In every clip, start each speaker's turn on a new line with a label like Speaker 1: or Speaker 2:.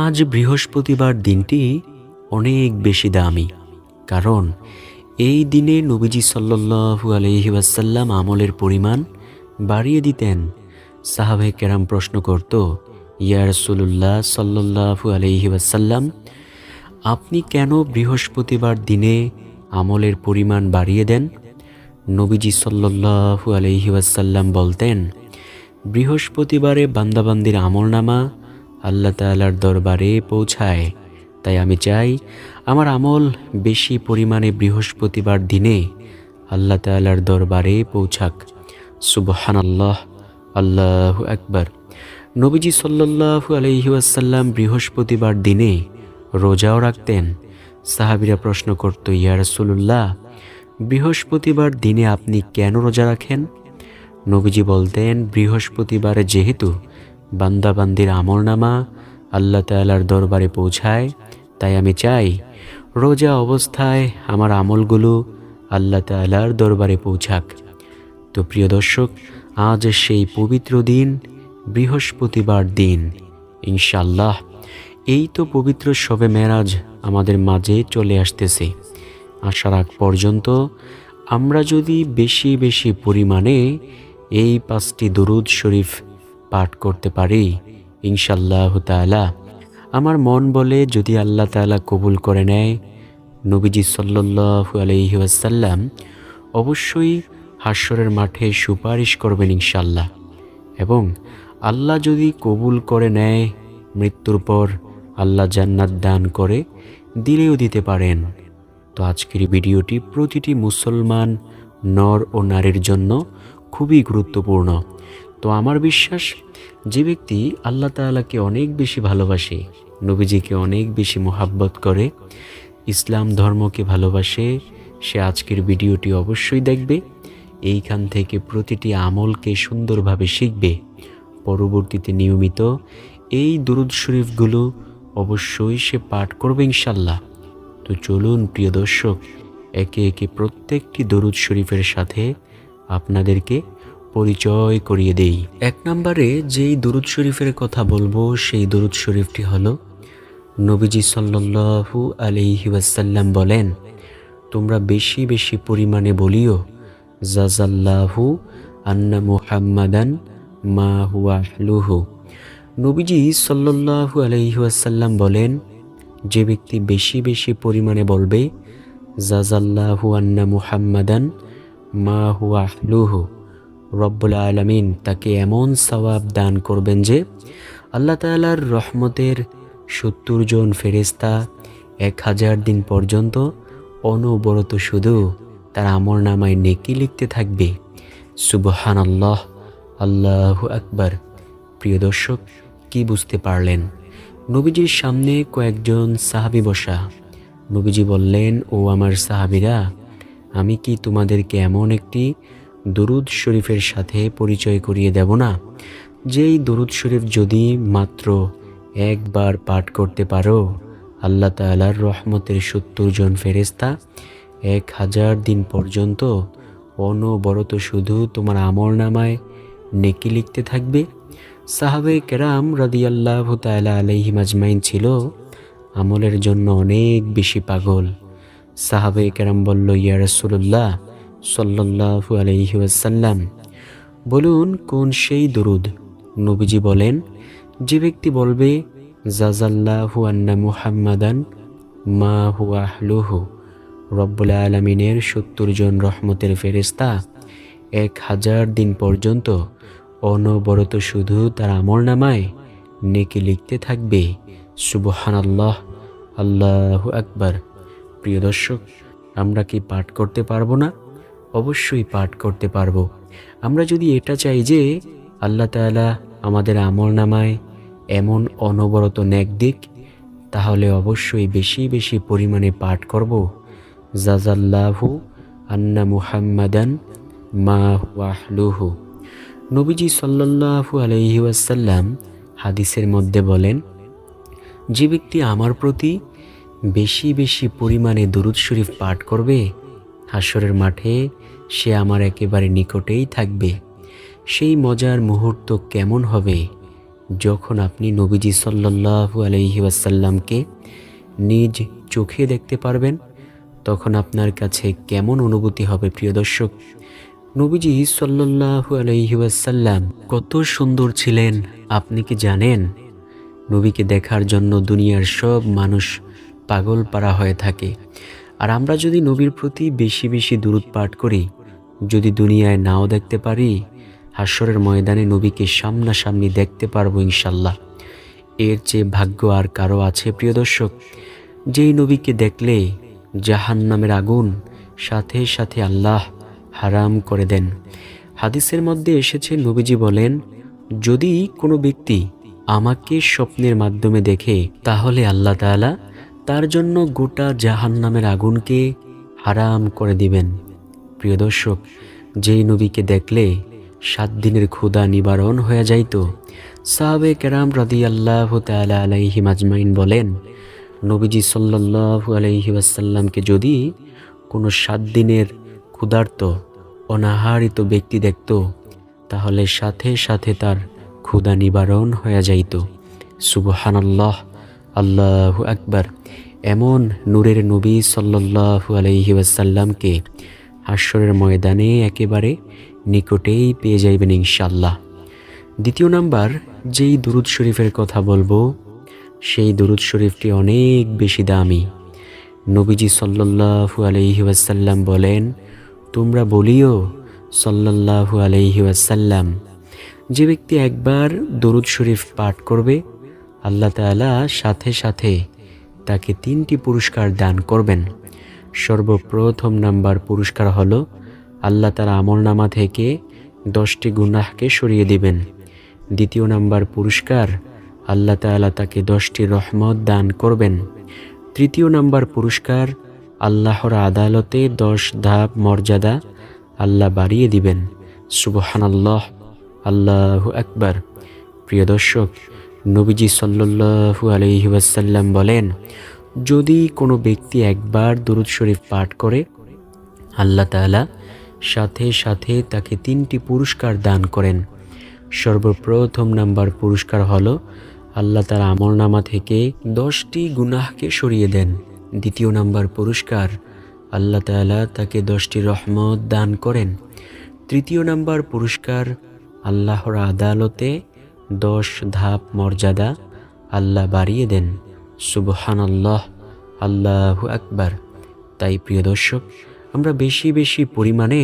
Speaker 1: আজ বৃহস্পতিবার দিনটি অনেক বেশি দামি, কারণ এই দিনে নবীজি সাল্লু আলহি ওয়াসাল্লাম আমলের পরিমাণ বাড়িয়ে দিতেন। সাহাবে কেরাম প্রশ্ন করত, ইয়া রসুল্লাহ সাল্লু আলহি ওয়াসাল্লাম, আপনি কেন বৃহস্পতিবার দিনে আমলের পরিমাণ বাড়িয়ে দেন? নবীজি সাল্লু আলহি ওয়াসাল্লাম বলতেন, বৃহস্পতিবারে বান্দাবান্দির আমলনামা আল্লাহ তালার দরবারে পৌঁছায়। তাই আমি চাই আমার আমল বেশি পরিমাণে বৃহস্পতিবার দিনে আল্লাহ তালার দরবারে পৌঁছাক। সুবহান আল্লাহ আল্লাহ আকবর। নবীজি সাল্লাহু আলহিউসাল্লাম বৃহস্পতিবার দিনে রোজাও রাখতেন। সাহাবিরা প্রশ্ন করত, ইয়া রসুল্লাহ বৃহস্পতিবার দিনে আপনি কেন রোজা রাখেন? নবীজি বলতেন, বৃহস্পতিবারে যেহেতু বান্দাবান্দির আমলনামা আল্লাহ তালার দরবারে পৌঁছায়। তাই আমি চাই, রোজা অবস্থায় আমার আমলগুলো আল্লাহ তালার দরবারে পৌঁছাক। তো প্রিয় দর্শক, আজ সেই পবিত্র দিন, বৃহস্পতিবার দিন ইনশাল্লাহ এই তো পবিত্র শবে মেরাজ আমাদের মাঝে চলে আসতেছে। আসার আগ পর্যন্ত আমরা যদি বেশি বেশি পরিমাণে এই পাঁচটি দরুদ শরীফ পাঠ করতে পারি? ইনশাল্লাহ তালা আমার মন বলে যদি আল্লাহ তালা কবুল করে নেয়, নবীজি সাল্লু আলহি আসাল্লাম অবশ্যই হাস্যরের মাঠে সুপারিশ করবেন ইনশাল্লাহ এবং আল্লাহ যদি কবুল করে নেয়, মৃত্যুর পর আল্লাহ জান্নাত দান করে দিলেও দিতে পারেন। তো আজকের ভিডিওটি প্রতিটি মুসলমান নর ও নারীর জন্য খুবই গুরুত্বপূর্ণ। তো আমার বিশ্বাস, যে ব্যক্তি আল্লাহ তালাকে অনেক বেশি ভালোবাসে, নবীজিকে অনেক বেশি মোহাব্বত করে, ইসলাম ধর্মকে ভালোবাসে, সে আজকের ভিডিওটি অবশ্যই দেখবে, এইখান থেকে প্রতিটি আমলকে সুন্দরভাবে শিখবে। পরবর্তীতে নিয়মিত এই দুরুদ শরীফগুলো অবশ্যই সে পাঠ করবে ইনশাল্লাহ তো চলুন প্রিয় দর্শক, একে একে প্রত্যেকটি দরুদ শরীফের সাথে আপনাদেরকে পরিচয় করিয়ে দেই। এক নম্বরে যেই দরুদ শরীফের কথা বলব, সেই দরুদ শরীফটি হলো নবীজি সাল্লু আলিহি ওয়াসাল্লাম বলেন, তোমরা বেশি বেশি পরিমাণে বলিও জাজাল্লাহু আন্না মুহাম্মাদান মা হুয়াহলুহু নবীজি সাল্লাহু আলহিহাসাল্লাম বলেন, যে ব্যক্তি বেশি বেশি পরিমাণে বলবে জাজাল্লাহু আন্না মুহাম্মাদান মা হুয়াহলুহু রব্বুল আলমিন তাকে এমন সওয়াব দান করবেন যে, আল্লাহ তালার রহমতের সত্তর জন ফেরেস্তা এক হাজার দিন পর্যন্ত অনবরত শুধু তার আমর নামায় নেকি লিখতে থাকবে। সুবহান আল্লাহ আল্লাহ আকবার। প্রিয় দর্শক, কি বুঝতে পারলেন? নবীজির সামনে কয়েকজন সাহাবি বসা। নবীজি বললেন, ও আমার সাহাবিরা, আমি কি তোমাদেরকে এমন একটি দরুদ শরীফের সাথে পরিচয় করিয়ে দেব না। যেই দরুদ শরীফ যদি মাত্র একবার পাঠ করতে পারো, আল্লাহ তালার রহমতের সত্তর জন ফেরেস্তা এক হাজার দিন পর্যন্ত অনবরত শুধু তোমার আমল নামায় নেকি লিখতে থাকবে। সাহাবে কেরাম রদিয়াল্লাহ তালা আলহিম আজমাইন ছিল আমলের জন্য অনেক বেশি পাগল। সাহাবে কেরাম বলল, ইয়া রসুল্লাহ সাল্লাহু আলহি ওয়াসাল্লাম। বলুন, কোন সেই দরুদ? নবীজি বলেন, যে ব্যক্তি বলবে জাজাল্লাহু আন্না মুহাম্মাদান মা হুয়াহলুহু রব্বুল আলমিনের সত্তর জন রহমতের ফেরেস্তা এক হাজার দিন পর্যন্ত অনবরত শুধু তার আমল নামায় নেকি লিখতে থাকবে। সুবহান আল্লাহ আল্লাহ আকবার। প্রিয় দর্শক, আমরা কি পাঠ করতে পারব না? অবশ্যই পাঠ করতে পারব। আমরা যদি এটা চাই যে আল্লাহ তালা আমাদের আমল নামায় এমন অনবরত ন্যাক দিক, তাহলে অবশ্যই বেশি বেশি পরিমাণে পাঠ করব। জাজাল্লাহু আন্না মুহাম্মাদান মা ওয়াহলুহু। নবীজি সাল্লাহু আলহি ওয়াসাল্লাম হাদিসের মধ্যে বলেন, যে ব্যক্তি আমার প্রতি বেশি বেশি পরিমাণে দরুদ শরীফ পাঠ করবে হাসরের মাঠে সে আমার একেবারে নিকটেই থাকবে। সেই মজার মুহূর্ত কেমন হবে যখন আপনি নবীজি সাল্লাল্লাহু আলহি ওয়াসাল্লামকে নিজ চোখে দেখতে পারবেন? তখন আপনার কাছে কেমন অনুভূতি হবে প্রিয় দর্শক? নবীজি সাল্লাল্লাহু আলহি ওয়াসাল্লাম কত সুন্দর ছিলেন, আপনি কি জানেন? নবীকে দেখার জন্য দুনিয়ার সব মানুষ পাগল পারা হয়ে থাকে। আর আমরা যদি নবীর প্রতি বেশি বেশি দূরত পাঠ করি যদি দুনিয়ায় নাও দেখতে পারি হাস্যরের ময়দানে নবীকে সামনাসামনি দেখতে পারব ইনশাল্লাহ এর চেয়ে ভাগ্য আর কারও আছে, প্রিয় দর্শক? যেই নবীকে দেখলে জাহান নামের আগুন সাথে সাথে আল্লাহ হারাম করে দেন। হাদিসের মধ্যে এসেছে, নবীজি বলেন, যদি কোনো ব্যক্তি আমাকে স্বপ্নের মাধ্যমে দেখে, তাহলে আল্লাহ তাআলা তার জন্য গোটা জাহান নামের আগুনকে হারাম করে দিবেন। প্রিয় দর্শক, যেই নবীকে দেখলে সাত দিনের ক্ষুদা নিবারণ হয়ে যাইত, সাহাবে কেরাম রাদি আল্লাহ তালা আলাইহি মাজমাইন বলেন, নবীজি সাল্লাল্লাহু আলাইহি ওয়াসাল্লামকে যদি কোনো সাত দিনের ক্ষুধার্ত, অনাহারিত ব্যক্তি দেখত, তাহলে সাথে সাথে তার ক্ষুদা নিবারণ হয়ে যাইত। সুবহানাল্লাহ, আল্লাহ আকবার। এমন নূরের নবী সাল্লাল্লাহু আলাইহি ওয়াসাল্লামকে হাস্যরের ময়দানে একেবারে নিকটেই পেয়ে যাইবেন ইনশাল্লাহ দ্বিতীয় নাম্বার, যেই দুরুদ শরীফের কথা বলব, সেই দুরুদ শরীফটি অনেক বেশি দামি। নবীজি সাল্লাল্লাহু আলাইহি ওয়াসাল্লাম বলেন, তোমরা বলিও, সাল্লাল্লাহু আলাইহি ওয়াসাল্লাম, যে ব্যক্তি একবার দরুদ শরীফ পাঠ করবে, আল্লাহ তাআলা সাথে সাথে তাকে তিনটি পুরস্কার দান করবেন। সর্বপ্রথম নাম্বার পুরস্কার হলো আল্লাহ তার আমলনামা থেকে দশটি গুনাহকে সরিয়ে দিবেন। দ্বিতীয় নাম্বার পুরস্কার, আল্লাহ তাআলা তাকে দশটি রহমত দান করবেন। তৃতীয় নাম্বার পুরস্কার, আল্লাহর আদালতে দশ ধাপ মর্যাদা আল্লাহ বাড়িয়ে দিবেন। সুবহানাল্লাহ, আল্লাহু আকবার। প্রিয় দর্শক, নবীজি সাল্লাল্লাহু আলাইহি ওয়াসাল্লাম বলেন যদি কোনো ব্যক্তি একবার দুরুদ শরীফ পাঠ করে, আল্লাহ তাআলা সাথে সাথে তাকে তিনটি পুরস্কার দান করেন। সর্বপ্রথম নাম্বার পুরস্কার হল আল্লাহ তার আমলনামা থেকে দশটি গুনাহকে সরিয়ে দেন। দ্বিতীয় নাম্বার পুরস্কার, আল্লাহ তাআলা তাকে দশটি রহমত দান করেন। তৃতীয় নাম্বার পুরস্কার, আল্লাহর আদালতে দশ ধাপ মর্যাদা আল্লাহ বাড়িয়ে দেন। সুবহান আল্লাহ আকবার। তাই প্রিয় দর্শক, আমরা বেশি বেশি পরিমাণে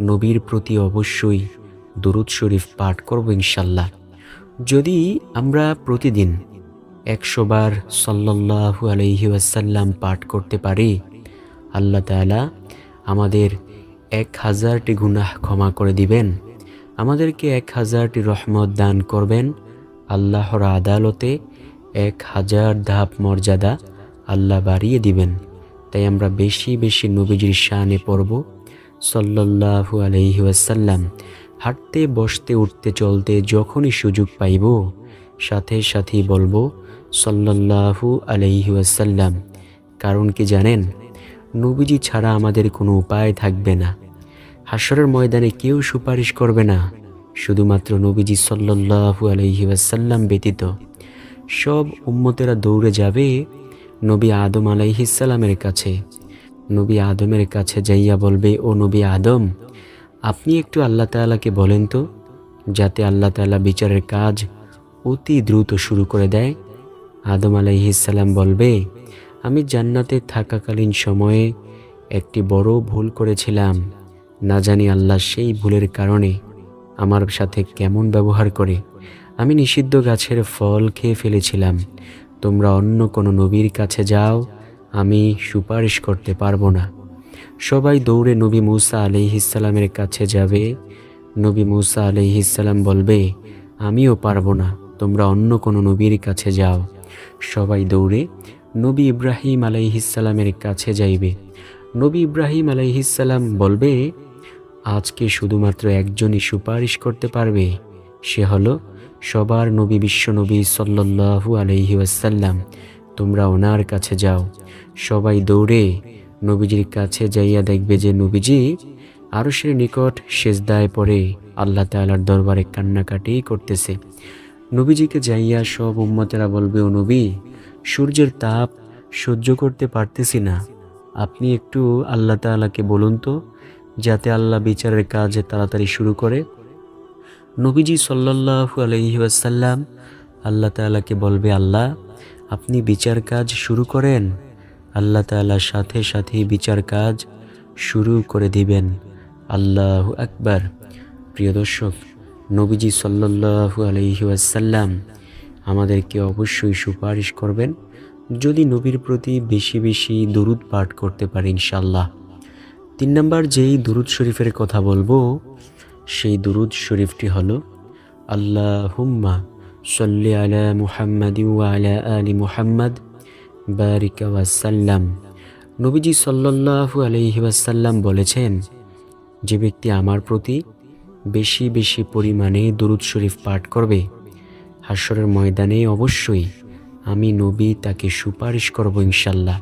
Speaker 1: নবীর প্রতি অবশ্যই দুরুদ শরীফ পাঠ করব ইনশাল্লাহ যদি আমরা প্রতিদিন একশো বার সাল্লাল্লাহু আলহি ওয়াসাল্লাম পাঠ করতে পারি, আল্লাহ তাআলা আমাদের এক হাজারটি গুনাহ ক্ষমা করে দিবেন, আমাদেরকে এক হাজারটি রহমত দান করবেন, আল্লাহর আদালতে এক হাজার ধাপ মর্যাদা আল্লাহ বাড়িয়ে দিবেন। তাই আমরা বেশি বেশি নবীজির শানে পড়ব। সাল্লাল্লাহু আলহি ওয়াসাল্লাম হাঁটতে, বসতে, উঠতে, চলতে যখনই সুযোগ পাইব, সাথে সাথেই বলব, সাল্লাল্লাহু আলহি কারণ কি জানেন, নবীজি ছাড়া আমাদের কোনো উপায় থাকবে না। হাসরের ময়দানে কেউ সুপারিশ করবে না। শুধুমাত্র নবীজি সাল্লাল্লাহু আলহি ওয়াসাল্লাম ব্যতীত। সব উম্মতেরা দৌড়ে যাবে নবী আদম আলাইহিসাল্লামের কাছে। নবী আদমের কাছে যাইয়া বলবে, ও নবী আদম, আপনি একটু আল্লাহ তাআলাকে বলেন তো, যাতে আল্লাহ তাআলা বিচারের কাজ অতি দ্রুত শুরু করে দেয়। আদম আলাইহিসাল্লাম বলবে, আমি জান্নাতে থাকাকালীন সময়ে একটি বড় ভুল করেছিলাম। না জানি আল্লাহ সেই ভুলের কারণে আমার সাথে কেমন ব্যবহার করে। আমি নিষিদ্ধ গাছের ফল খেয়ে ফেলেছিলাম। তোমরা অন্য কোনো নবীর কাছে যাও, আমি সুপারিশ করতে পারব না। সবাই দৌড়ে নবী মুসা আলিহিসাল্লামের কাছে যাবে। নবী মুসা আলিহিসাল্লাম বলবে, আমিও পারব না, তোমরা অন্য কোনো নবীর কাছে যাও। সবাই দৌড়ে নবী ইব্রাহিম আলাইহিসাল্লামের কাছে যাইবে। নবী ইব্রাহিম আলাইহিসাল্লাম বলবে, আজকে শুধুমাত্র একজনই সুপারিশ করতে পারবে, সে হলো সবার নবী বিশ্ব নবী সাল্লাল্লাহু আলহি ওয়াসাল্লাম, তোমরা ওনার কাছে যাও। সবাই দৌড়ে নবীজির কাছে যাইয়া দেখবে যে নবীজি আরও সে নিকট সেজদায় পড়ে আল্লাহ তাআলার দরবারে কান্নাকাটি করতেছে। নবীজিকে যাইয়া সব উম্মতেরা বলবে, ও নবী, সূর্যের তাপ সহ্য করতে পারতেছি না। আপনি একটু আল্লাহ তাআলাকে বলুন তো, যাতে আল্লাহ বিচারের কাজ তাড়াতাড়ি শুরু করে। নবীজি সাল্লাল্লাহু আলাইহি ওয়াসাল্লাম আল্লাহ তাআলাকে বলবে, আল্লাহ, আপনি বিচার কাজ শুরু করেন। আল্লাহ তাআলার সাথে সাথে বিচার কাজ শুরু করে দিবেন। আল্লাহ আকবার। প্রিয় দর্শক, নবীজি সাল্লাল্লাহু আলাইহি ওয়াসাল্লাম আমাদেরকে অবশ্যই সুপারিশ করবেন, যদি নবীর প্রতি বেশি বেশি দরুদ পাঠ করতে পারি ইনশাল্লাহ তিন নম্বর যেই দুরুদ শরীফের কথা বলব সেই দুরুদ শরীফটি হলো আল্লাহ হুম্মা সল্লি আলা মুহাম্মদ আলা আলি মুহাম্মদ, বারিকা ওয়াসাল্লাম নবীজি সাল্লাল্লাহু আলাইহি ওয়াসাল্লাম বলেছেন, যে ব্যক্তি আমার প্রতি বেশি বেশি পরিমাণে দুরুদ শরীফ পাঠ করবে হাস্যরের ময়দানে অবশ্যই আমি নবী তাকে সুপারিশ করব ইনশাল্লাহ।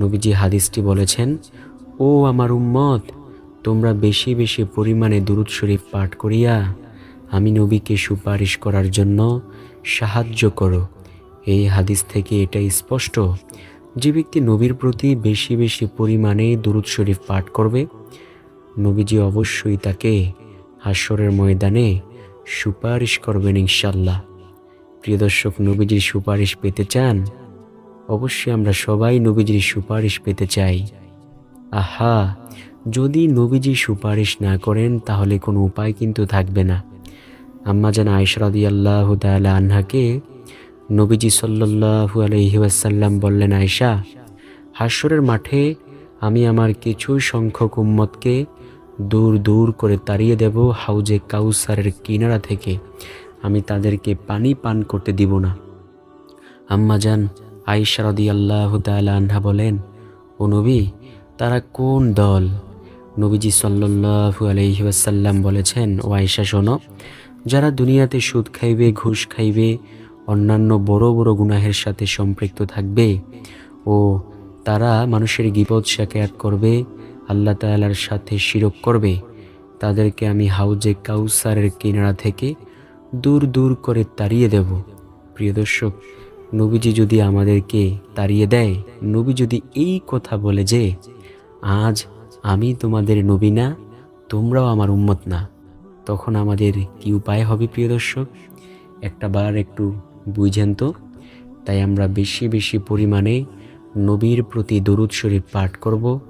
Speaker 1: নবীজি হাদিসটি বলেছেন, ও আমার উম্মত তোমরা বেশি বেশি পরিমাণে দুরুদ শরীফ পাঠ করিয়া আমি নবীকে সুপারিশ করার জন্য সাহায্য করো। এই হাদিস থেকে এটাই স্পষ্ট যে ব্যক্তি নবীর প্রতি বেশি বেশি পরিমাণে দুরুদ শরীফ পাঠ করবে, নবীজি অবশ্যই তাকে হাস্যরের ময়দানে সুপারিশ করবেন ইনশাল্লাহ প্রিয় দর্শক, নবীজির সুপারিশ পেতে চান? অবশ্যই আমরা সবাই নবীজির সুপারিশ পেতে চাই। আহা যদি নবীজি সুপারিশ না করেন, তাহলে কোনো উপায় কিন্তু থাকবে না। আম্মা যেন আয়সরাদি আল্লাহ তালা আনহাকে নবীজি সাল্লাহু আলহি ওয়াসাল্লাম বললেন আয়সা হাস্যরের মাঠে আমি আমার কিছু সংখ্যক উম্মতকে দূর দূর করে তাড়িয়ে দেব হাউজে কাউসারের কিনারা থেকে। আমি তাদেরকে পানি পান করতে দিব না। আম্মা যান আইসারদি আল্লাহ আনহা বলেন, ও নবী, তারা কোন দল? নবীজি সাল্লাহু আলহিহাসাল্লাম বলেছেন, ও আয়সা শোনো, যারা দুনিয়াতে সুদ খাইবে, ঘুষ খাইবে, অন্যান্য বড় বড় গুনাহের সাথে সম্পৃক্ত থাকবে ও তারা মানুষের গিপদ শাকায়াত করবে, আল্লাহ তালার সাথে শিরক করবে, তাদেরকে আমি হাউজে কাউসারের কিনারা থেকে দূর দূর করে তাড়িয়ে দেব। প্রিয় দর্শক, নবীজি যদি আমাদেরকে তাড়িয়ে দেয়, নবী যদি এই কথা বলে যে, আজ আমি তোমাদের নবী না তোমরাও আমার উম্মত না। তখন আমাদের কি উপায় হবে প্রিয় দর্শক? একটা বার একটু বুঝেন তো। তাই আমরা বেশি বেশি পরিমাণে নবীর প্রতি দরুদ শরীফ পাঠ করব।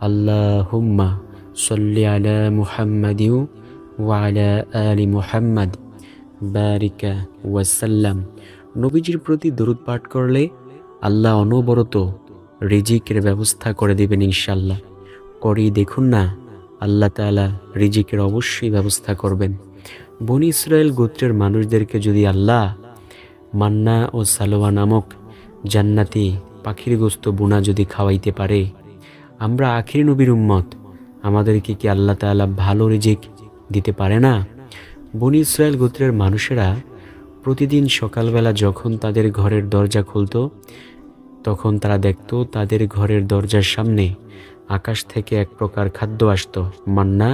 Speaker 1: আল্লাহ হুম্মা সল্লি আলা মুহাম্মাদিউ ওয়ালা আলি মুহাম্মদ। বারিকা ওয়াসাল্লাম। নবীজির প্রতি দরুদ পাঠ করলে আল্লাহ অনবরত রিজিকের ব্যবস্থা করে দেবেন ইনশাল্লাহ করেই দেখুন না, আল্লাহ তালা রিজিকের অবশ্যই ব্যবস্থা করবেন। বনি ইসরায়েল গোত্রের মানুষদেরকে যদি আল্লাহ মান্না ও সালোয়া নামক জান্নাতি পাখির গোস্ত বোনা যদি খাওয়াইতে পারে, আমরা আখির নবীর উম্মত, আমাদেরকে কি আল্লাহ তালা ভালো রিজিক দিতে পারে না? বনি ইসরায়েল গোত্রের মানুষেরা প্রতিদিন সকালবেলা যখন তাদের ঘরের দরজা খুলত, তখন তারা দেখত তাদের ঘরের দরজার সামনে আকাশ থেকে এক প্রকার খাদ্য আসতো। মান্না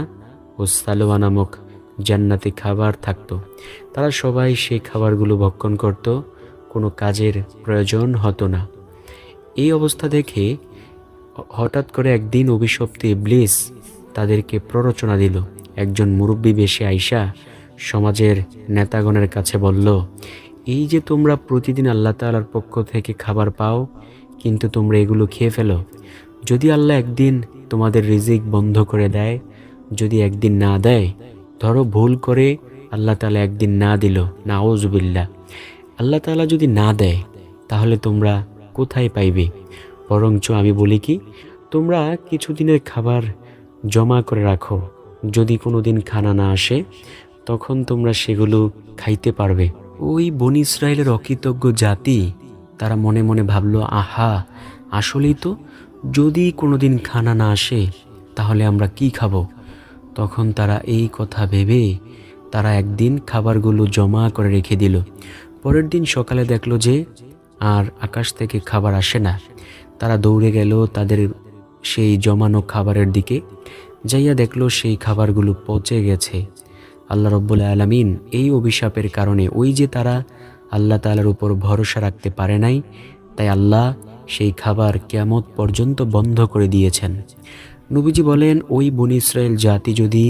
Speaker 1: ও সালোয়া নামক জান্নাতি খাবার থাকতো। তারা সবাই সেই খাবারগুলো ভক্ষণ করত, কোনো কাজের প্রয়োজন হতো না। এই অবস্থা দেখে হঠাৎ করে একদিন অভিশপ্তি ব্লিস তাদেরকে প্ররোচনা দিল। একজন মুরব্বী বেশে আইসা সমাজের নেতাগণের কাছে বলল, এই যে তোমরা প্রতিদিন আল্লাহ তালার পক্ষ থেকে খাবার পাও, কিন্তু তোমরা এগুলো খেয়ে ফেলো। যদি আল্লাহ একদিন তোমাদের রিজিক বন্ধ করে দেয়, যদি একদিন না দেয়, ধরো ভুল করে আল্লাহ তালা একদিন না দিল না ওজবিল্লা আল্লাহ তালা যদি না দেয়, তাহলে তোমরা কোথায় পাইবে? বরঞ্চ আমি বলি কি, তোমরা কিছুদিনের খাবার জমা করে রাখো। যদি কোনো দিন খানা না আসে, তখন তোমরা সেগুলো খাইতে পারবে। ওই বন ইসরায়েলের অকৃতজ্ঞ জাতি, তারা মনে মনে ভাবলো, আহা, আসলেই তো যদি কোনোদিন খানা না আসে, তাহলে আমরা কি খাব? তখন তারা এই কথা ভেবে তারা একদিন খাবারগুলো জমা করে রেখে দিল। পরের দিন সকালে দেখল যে, আর আকাশ থেকে খাবার আসে না। তারা দৌড়ে গেল তাদের সেই জমানো খাবারের দিকে। যাইয়া দেখল সেই খাবারগুলো পচে গেছে। আল্লাহ রব্বুল আলমিন এই অভিশাপের কারণে ওই যে তারা আল্লাহ তালার উপর ভরসা রাখতে পারে নাই, তাই আল্লাহ সেই খাবার কেয়ামত পর্যন্ত বন্ধ করে দিয়েছেন। নবীজি বলেন, ওই বনি ইসরায়েল জাতি যদি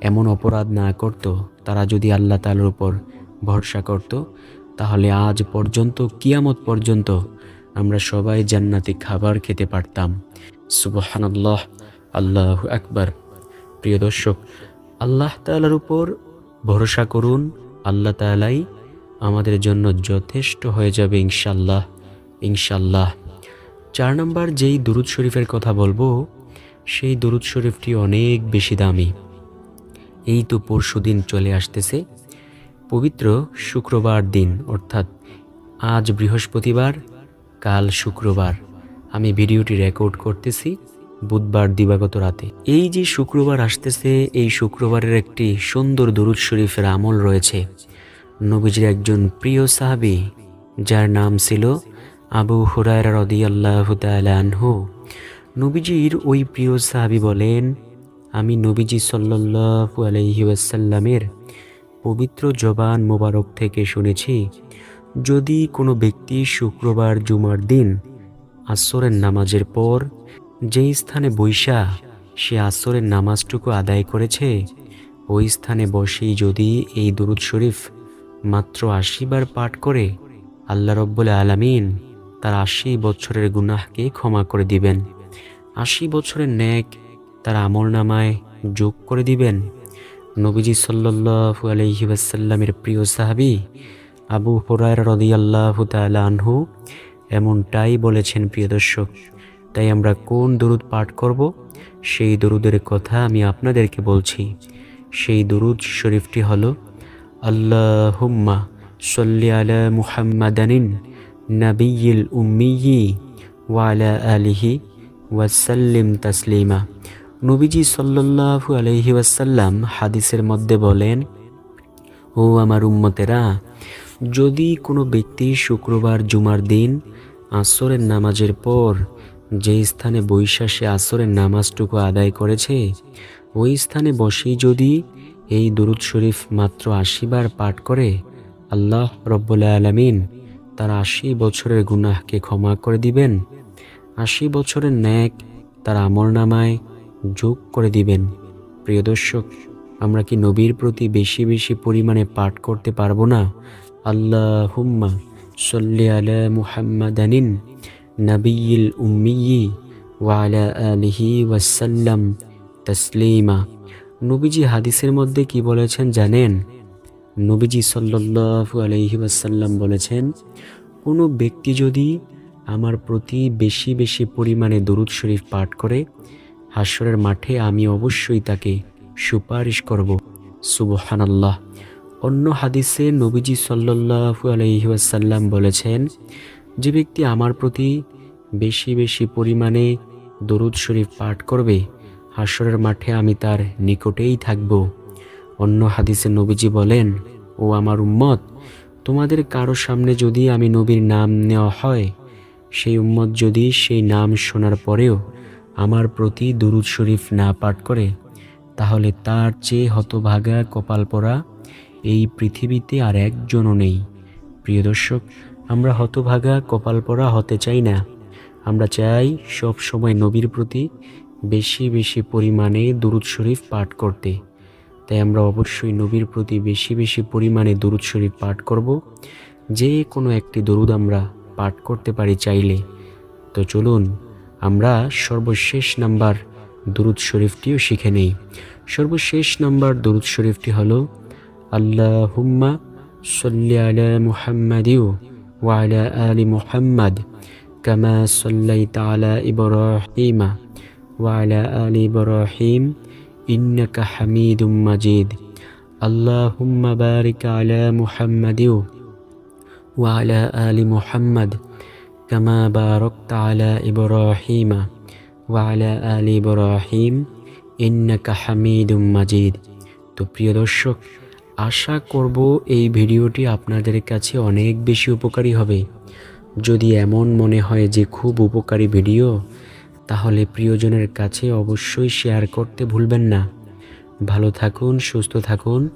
Speaker 1: এমন অপরাধ না করত, তারা যদি আল্লাহ তালার উপর ভরসা করত, তাহলে আজ পর্যন্ত, কিয়ামত পর্যন্ত আমরা সবাই জান্নাতি খাবার খেতে পারতাম। সুবহানাল্লাহ, আল্লাহ আকবার। প্রিয় দর্শক, আল্লাহ তালার উপর ভরসা করুন, আল্লাহ তালাই আমাদের জন্য যথেষ্ট হয়ে যাবে ইনশাল্লাহ ইনশাল্লাহ চার নম্বর যেই দুরুদ শরীফের কথা বলব, সেই দুরুদ শরীফটি অনেক বেশি দামি। এই তো পরশু দিন চলে আসতেছে। পবিত্র শুক্রবার দিন, অর্থাৎ আজ বৃহস্পতিবার, কাল শুক্রবার। আমি ভিডিওটি রেকর্ড করতেছি বুধবার দিবাগত রাতে। এই যে শুক্রবার আসতেছে, এই শুক্রবারের একটি সুন্দর দরুদ শরীফের আমল রয়েছে। নবীজির একজন প্রিয় সাহাবি, যার নাম ছিল আবু হুরায়রা রদিয়াল্লাহু তাআলা আনহু, নবীজির ওই প্রিয় সাহাবি বলেন, আমি নবীজি আলাইহি ওয়াসাল্লামের পবিত্র জবান মোবারক থেকে শুনেছি, যদি কোনো ব্যক্তি শুক্রবার জুমার দিন আসরের নামাজের পর যেই স্থানে বৈশা সে আসরের নামাজটুকু আদায় করেছে, ওই স্থানে বসেই যদি এই দরুদ শরীফ মাত্র আশিবার পাঠ করে, আল্লাহ রব্বুল আলামিন তার আশি বছরের গুনাহকে ক্ষমা করে দিবেন। আশি বছরের ন্যাক তার আমল নামায় যোগ করে দিবেন। নবীজি সাল্লাল্লাহু আলাইহি ওয়াসাল্লামের প্রিয় সাহাবী আবু হুরায়রা রাদিয়াল্লাহু আনহু এমনটাই বলেছেন, প্রিয় দর্শক। তাই আমরা কোন দরুদ পাঠ করব? সেই দরুদের কথা আমি আপনাদেরকে বলছি। সেই দরুদ শরীফটি হলো, আল্লাহুম্মা সল্লি আলা মুহাম্মাদানিন নাবিয়িল উম্মিয়ি ওয়ালা আলিহি ওয়াসাল্লিম তাসলিমা নবীজি সাল্লাল্লাহু আলাইহি ওয়াসাল্লাম হাদিসের মধ্যে বলেন, ও আমার উম্মতেরা, যদি কোনো ব্যক্তি শুক্রবার জুমার দিন আসরের নামাজের পর যে স্থানে বৈশাসে আসরের নামাজটুকু আদায় করেছে, ওই স্থানে বসেই যদি এই দুরুদ শরীফ মাত্র আশিবার পাঠ করে, আল্লাহ রব্বুল আলমিন তার আশি বছরের গুনাহকে ক্ষমা করে দিবেন। আশি বছরের ন্যাক তার আমল নামায় যোগ করে দিবেন। প্রিয় দর্শক, আমরা কি নবীর প্রতি বেশি বেশি পরিমাণে পাঠ করতে পারব না? আল্লাহ হুম্মা সল্লি আলা মুহাম্মাদানিন নাবিয়িল উম্মিয়ি ওয়ালা আলিহি ওয়াসাল্লাম তসলিমা। নবীজি হাদিসের মধ্যে কি বলেছেন জানেন? নবীজি সাল্লাল্লাহু আলাইহি ওয়াসাল্লাম বলেছেন, কোনো ব্যক্তি যদি আমার প্রতি বেশি বেশি পরিমাণে দরুদ শরীফ পাঠ করে হাসরের মাঠে আমি অবশ্যই তাকে সুপারিশ করব। সুবহানাল্লাহ। অন্য হাদিসে নবীজি সাল্লাল্লাহু আলাইহি ওয়াসাল্লাম বলেছেন, যে ব্যক্তি আমার প্রতি বেশি বেশি পরিমাণে দরুদ শরীফ পাঠ করবে হাসরের মাঠে আমি তার নিকটেই থাকব। অন্য হাদিসে নবীজি বলেন, ও আমার উম্মত, তোমাদের কারও সামনে যদি আমি নবীর নাম নেওয়া হয়, সেই উম্মত যদি সেই নাম শোনার পরেও আমার প্রতি দুরুদ শরীফ না পাঠ করে, তাহলে তার চেয়ে হতভাগা কপাল পরা এই পৃথিবীতে আর একজনও নেই। প্রিয় দর্শক, আমরা হতভাগা কপাল পরা হতে চাই না। আমরা চাই সব সময় নবীর প্রতি বেশি বেশি পরিমাণে দুরুদ শরীফ পাঠ করতে। তাই আমরা অবশ্যই নবীর প্রতি বেশি বেশি পরিমাণে দরুদ শরীফ পাঠ করব। যে কোনো একটি দরুদ আমরা পাঠ করতে পারি চাইলে। তো চলুন, আমরা সর্বশেষ নাম্বার দুরুদ শরীফটিও শিখে নেই। সর্বশেষ নাম্বার দরুদ শরীফটি হল আল্লাহ হুম্মা সল্লি আলা ওয়ালা আলি মুহাম্মাদ কামা সল্লাইতা আলা ইব্রাহিমা ওয়ালা আলি ইব্রাহিম ইন্নাকা হামিদুম মাজিদ আল্লাহুম্মা বারিক আলা মুহাম্মাদিউ ওয়ালা আলি মুহাম্মাদ কামা বারাকতা আলা ইব্রাহিমা ওয়ালা আলি ইব্রাহিম ইন্নাকা হামিদুম মাজিদ তো প্রিয় দর্শক, আশা করব এই ভিডিওটি আপনাদের কাছে অনেক বেশি উপকারী হবে। যদি এমন মনে হয় যে খুব উপকারী ভিডিও তাহলে প্রিয়জনের কাছে অবশ্যই শেয়ার করতে ভুলবেন না। ভালো থাকুন সুস্থ থাকুন।